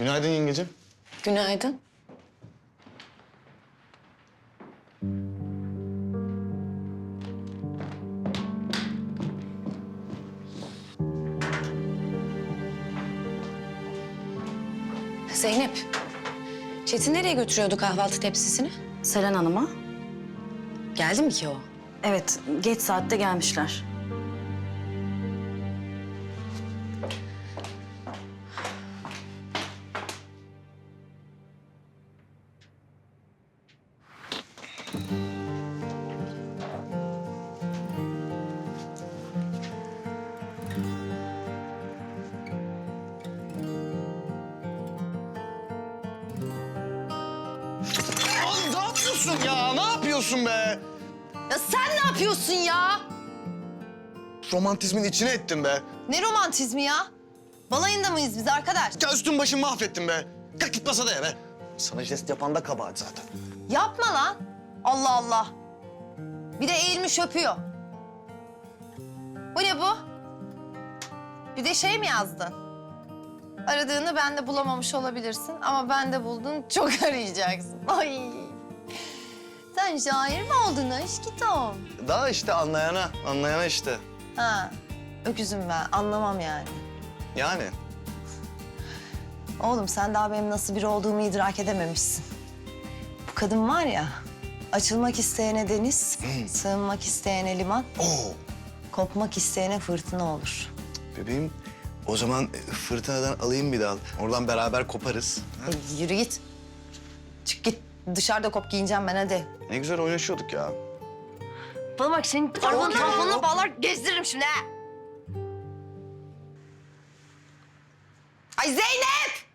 Günaydın yengecim. Günaydın. Zeynep, Çetin nereye götürüyordu kahvaltı tepsisini? Selen Hanım'a. Geldi mi ki o? Evet, geç saatte gelmişler. Yapıyorsun ya? Ne yapıyorsun be? Ya sen ne yapıyorsun ya? Romantizmin içine ettin be. Ne romantizmi ya? Balayında mıyız biz arkadaş? Ya üstün başın mahvettin be. Kalk git masada be. Sana jest yapan da kabahat zaten. Yapma lan. Allah Allah. Bir de eğilmiş öpüyor. Bu ne bu? Bir de şey mi yazdın? Aradığını ben de bulamamış olabilirsin ama ben de buldun çok arayacaksın. Ay. Sen şair mi oldun aşkım? Daha işte anlayana, anlayana işte. Ha. Öküzüm ben anlamam yani. Yani. Oğlum sen daha benim nasıl biri olduğumu idrak edememişsin. Bu kadın var ya, açılmak isteyene deniz, sığınmak isteyene liman, Oo. kopmak isteyene fırtına olur. Bebeğim o zaman e, fırtınadan alayım bir dal. Oradan beraber koparız. Ha? E, yürü git. Çık git. Dışarıda kop giyineceğim ben hadi. Ne güzel oynaşıyorduk ya. Bana bak senin arabanın tamponuna bağlar gezdiririm şimdi ha. Ay Zeynep!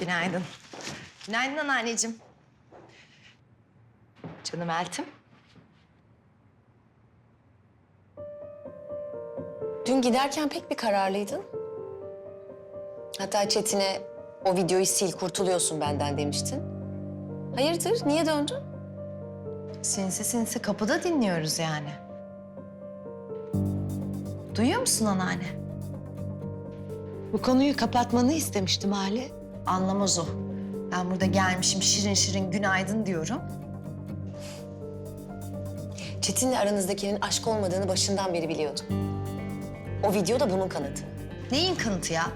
Günaydın. Günaydın anneanneciğim. Canım Eltim. Dün giderken pek bir kararlıydın. Hatta Çetin'e o videoyu sil kurtuluyorsun benden demiştin. Hayırdır, niye döndün? Sinsi sinsi kapıda dinliyoruz yani. Duyuyor musun anneanne? Bu konuyu kapatmanı istemiştim Hale. Anlamaz o. Ben burada gelmişim şirin şirin günaydın diyorum. Çetin'le aranızdakinin aşk olmadığını başından beri biliyordum. O video da bunun kanıtı. Neyin kanıtı ya?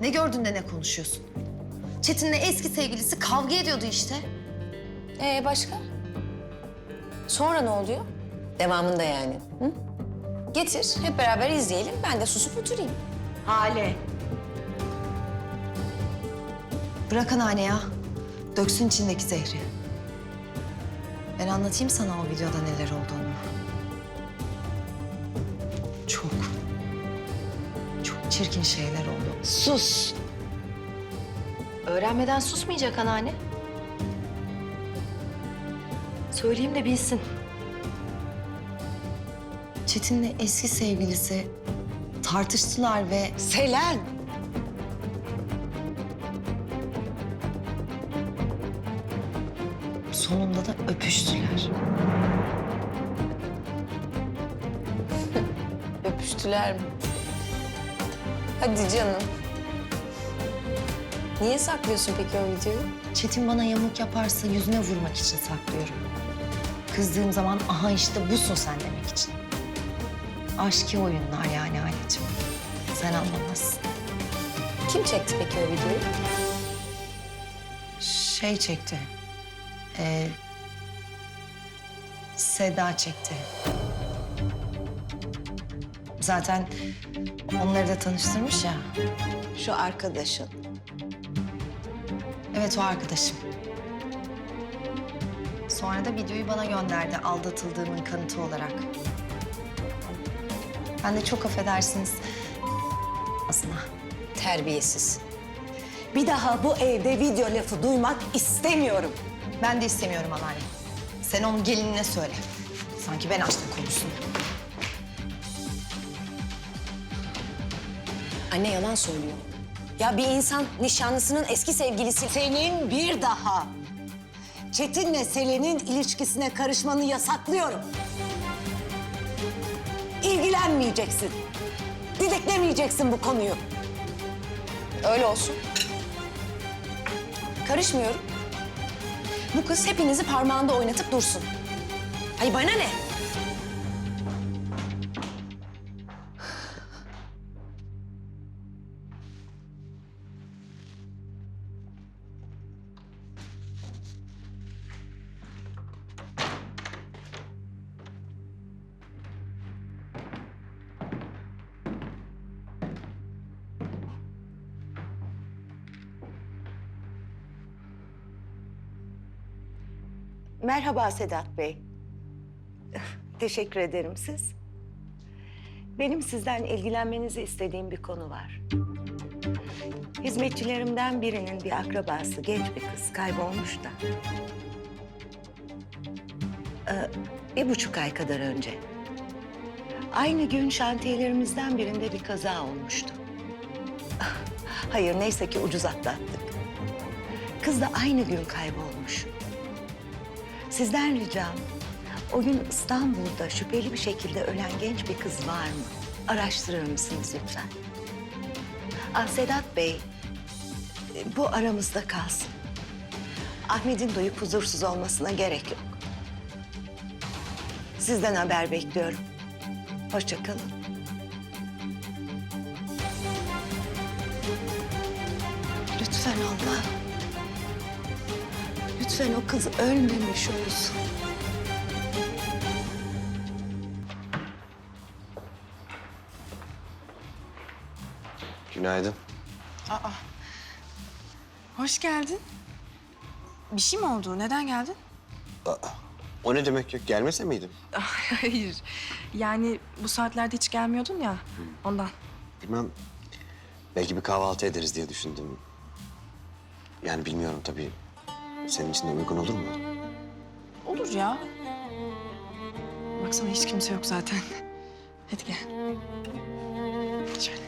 Ne gördün de ne konuşuyorsun? Çetin'le eski sevgilisi kavga ediyordu işte. Ee başka? Sonra ne oluyor? Devamında yani. Hı? Getir, hep beraber izleyelim. Ben de susup oturayım. Hale. Bırak anneanne ya. Döksün içindeki zehri. Ben anlatayım sana o videoda neler olduğunu. Çirkin şeyler oldu. Sus. Öğrenmeden susmayacak anneanne. Söyleyeyim de bilsin. Çetin'le eski sevgilisi tartıştılar ve Selen. sonunda da öpüştüler. Öpüştüler mi? Hadi canım. Niye saklıyorsun peki o videoyu? Çetin bana yamuk yaparsa yüzüne vurmak için saklıyorum. Kızdığım zaman aha işte busun sen demek için. Aşkı oyunlar yani anneciğim. Sen anlamazsın. Kim çekti peki o videoyu? Şey çekti. Ee, Seda çekti. Zaten onları da tanıştırmış ya. Şu arkadaşın. Evet o arkadaşım. Sonra da videoyu bana gönderdi aldatıldığımın kanıtı olarak. Ben de çok affedersiniz. Aslında. Terbiyesiz. Bir daha bu evde video lafı duymak istemiyorum. Ben de istemiyorum anneanne. Sen onun gelinine söyle. Sanki ben açtım konusunu. Anne yalan söylüyor. Ya bir insan nişanlısının eski sevgilisi... Senin bir daha Çetin'le Selen'in ilişkisine karışmanı yasaklıyorum. İlgilenmeyeceksin. Didiklemeyeceksin bu konuyu. Öyle olsun. Karışmıyorum. Bu kız hepinizi parmağında oynatıp dursun. Ay bana ne? Merhaba Sedat Bey. Teşekkür ederim siz. Benim sizden ilgilenmenizi istediğim bir konu var. Hizmetçilerimden birinin bir akrabası, genç bir kız kaybolmuş da. Ee, bir buçuk ay kadar önce. Aynı gün şantiyelerimizden birinde bir kaza olmuştu. Hayır neyse ki ucuz atlattık. Kız da aynı gün kaybolmuş. Sizden ricam o gün İstanbul'da şüpheli bir şekilde ölen genç bir kız var mı? Araştırır mısınız lütfen? Ah Sedat Bey, e, bu aramızda kalsın. Ahmet'in doyup huzursuz olmasına gerek yok. Sizden haber bekliyorum. Hoşça kalın. Lütfen Allah. Lütfen o kız ölmemiş olsun. Günaydın. Hoş geldin. Bir şey mi oldu? Neden geldin? O ne demek yok? Gelmese miydim? Hayır. Yani bu saatlerde hiç gelmiyordun ya. Ondan. Bilmem. Belki bir kahvaltı ederiz diye düşündüm. Yani bilmiyorum tabii. Senin için de uygun olur mu? Olur ya. Baksana hiç kimse yok zaten. Hadi gel. Şöyle.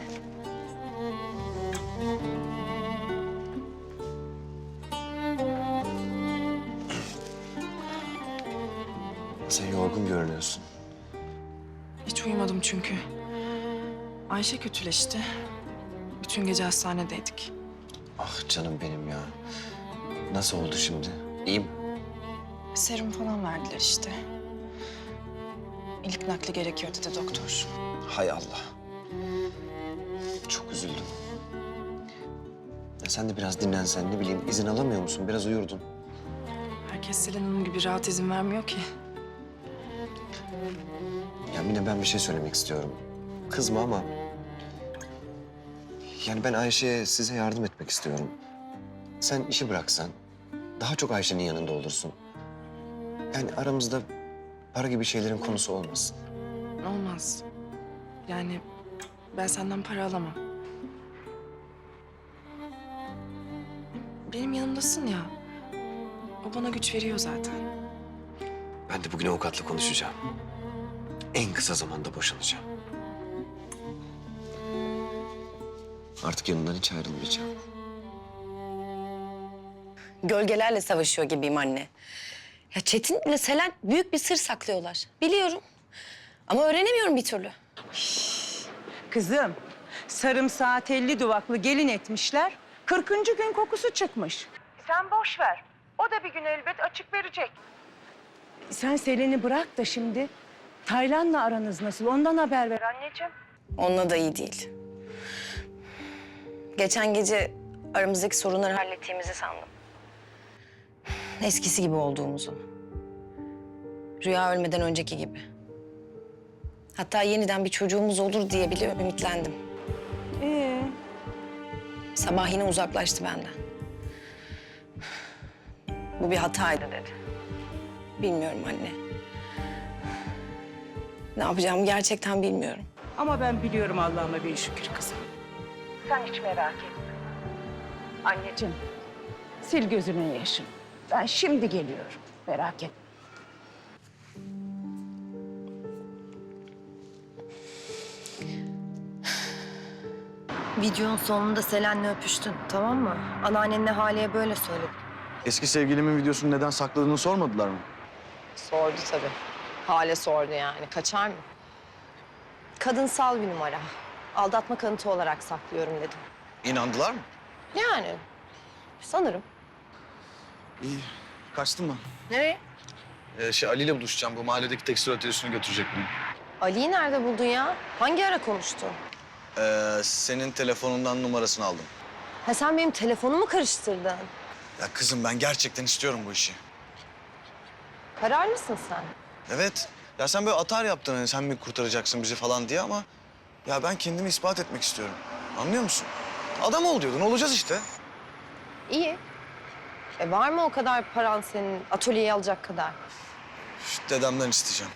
Sen yorgun görünüyorsun. Hiç uyumadım çünkü. Ayşe kötüleşti. Bütün gece hastanedeydik. Ah canım benim ya. Nasıl oldu şimdi? İyi mi? Serum falan verdiler işte. İlk nakli gerekiyor dedi doktor. Hay Allah. Çok üzüldüm. Ya sen de biraz dinlensen ne bileyim izin alamıyor musun? Biraz uyurdun. Herkes Selin Hanım gibi rahat izin vermiyor ki. Ya Mine ben bir şey söylemek istiyorum. Kızma ama... Yani ben Ayşe'ye size yardım etmek istiyorum. Sen işi bıraksan daha çok Ayşe'nin yanında olursun. Yani aramızda para gibi şeylerin konusu olmasın. Olmaz. Yani ben senden para alamam. Benim yanımdasın ya. O bana güç veriyor zaten. Ben de bugün avukatla konuşacağım. En kısa zamanda boşanacağım. Artık yanından hiç ayrılmayacağım. Gölgelerle savaşıyor gibiyim anne. Ya Çetin ile Selen büyük bir sır saklıyorlar. Biliyorum. Ama öğrenemiyorum bir türlü. Kızım, sarımsağı telli duvaklı gelin etmişler. Kırkıncı gün kokusu çıkmış. Sen boş ver. O da bir gün elbet açık verecek. Sen Selen'i bırak da şimdi. Taylan'la aranız nasıl? Ondan haber ver anneciğim. Onunla da iyi değil. Geçen gece aramızdaki sorunları hallettiğimizi sandım. Eskisi gibi olduğumuzu. Rüya ölmeden önceki gibi. Hatta yeniden bir çocuğumuz olur diye bile ümitlendim. Ee, Sabah yine uzaklaştı benden. Bu bir hataydı dedi. Bilmiyorum anne. Ne yapacağımı gerçekten bilmiyorum. ama ben biliyorum Allah'ıma bir şükür kızım. Sen hiç merak etme. Anneciğim, sil gözünün yaşını. Ben şimdi geliyorum. Merak etme. Videonun sonunda Selen'le öpüştün tamam mı? Anneannenle Hale'ye böyle söyledin. Eski sevgilimin videosunu neden sakladığını sormadılar mı? Sordu tabii. Hale sordu yani. Kaçar mı? Kadınsal bir numara. Aldatma kanıtı olarak saklıyorum dedim. İnandılar mı? Yani sanırım. İyi. Kaçtım ben. Nereye? Ee, şey Ali ile buluşacağım. Bu mahalledeki tekstil atölyesine götürecek beni. Ali'yi nerede buldun ya? Hangi ara konuştun? Ee, senin telefonundan numarasını aldım. Ha sen benim telefonumu karıştırdın. Ya kızım ben gerçekten istiyorum bu işi. Kararlısın sen. Evet. Ya sen böyle atar yaptın hani sen mi kurtaracaksın bizi falan diye ama... ...ya ben kendimi ispat etmek istiyorum. Anlıyor musun? Adam ol diyordun, olacağız işte. İyi. E var mı o kadar paran senin atölyeyi alacak kadar? Dedemden isteyeceğim.